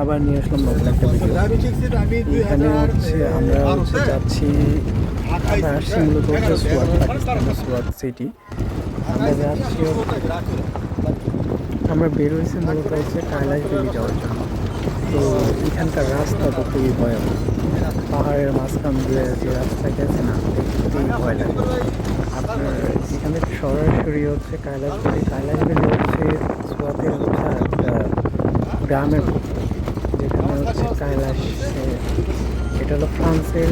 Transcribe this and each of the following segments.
আবার নিয়ে আসলাম নতুন একটা ভিডিও দুই এখানে হচ্ছে আমরা হচ্ছে যাচ্ছি আমরা আসছি মূলত হচ্ছে সুয়াট পাকিস্তানের সুয়াট সিটি আমরা যাচ্ছি আমরা বের হয়েছি মূলত হচ্ছে কৈলাস দেবী যাওয়ার জন্য। তো এখানকার রাস্তা তো খুবই ভয়াবহ। পাহাড়ের মাঝখান দিয়ে যে রাস্তা গেছে না দেখতেই ভয় লাগে। আপনার এখানে সরাসরি হচ্ছে কৈলাস বেলি কৈলাস বেলি হচ্ছে গ্রামের যেখানে হচ্ছে কৈলাস এটা হলো ফ্রান্সের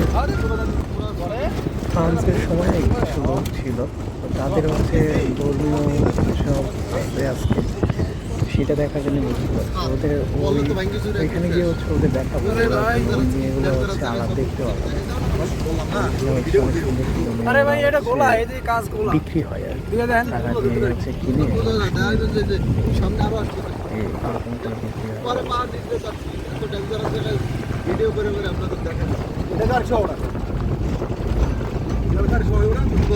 ফ্রান্সের সময় কিছু লোক ছিল। তো তাদের হচ্ছে ধর্মীয় সব আছে আজকে। সেটা দেখার জন্য গেছিল ওদের ওই- ওইখানে গিয়ে হচ্ছে ওদের ওই মেয়েগুলো হচ্ছে আলাদা দেখতে পাবো বিক্রি হয় আর কি। টাকা দিয়ে হচ্ছে কিনে। পরে আছে ভিডিও করে করে আপনাদের ওরা কিন্তু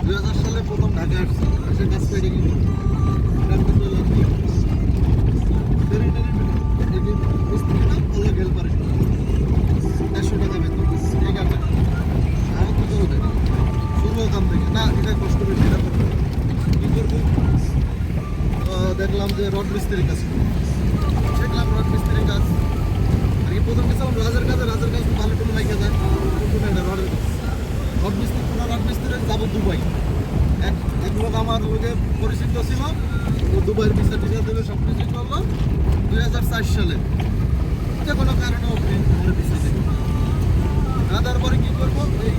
দুই হাজার সালে প্রথম ঢাকা আসছি। এসে কাজ কিন্তু রাখতে চলে আসছি দেড়শো টাকা বেতন ঠিক আছে আমার তো চলবে শুরু ওখান থেকে না এটা কষ্ট বেশি এটা করব না। কি করব আহ, দেখলাম যে রড মিস্ত্রির কাজ। দেখলাম রড মিস্ত্রির কাজ আর কি প্রথম গেছিলাম রাজার কাজে রাজার কাজ ভালো কোনো মাইকে যায়। কোনো একটা রডের কাজ রড মিস্ত্রি কোনো রড মিস্ত্রি যাব দুবাই। এক এক লোক আমার লোকে পরিচিত ছিল, ও দুবাইয়ের ভিসা টিসা দেবে সব কিছু করল। দুই হাজার চার সালে। যে কোনো কারণে ওকে আমার ভিসা দেবে না তারপরে কি করব? এই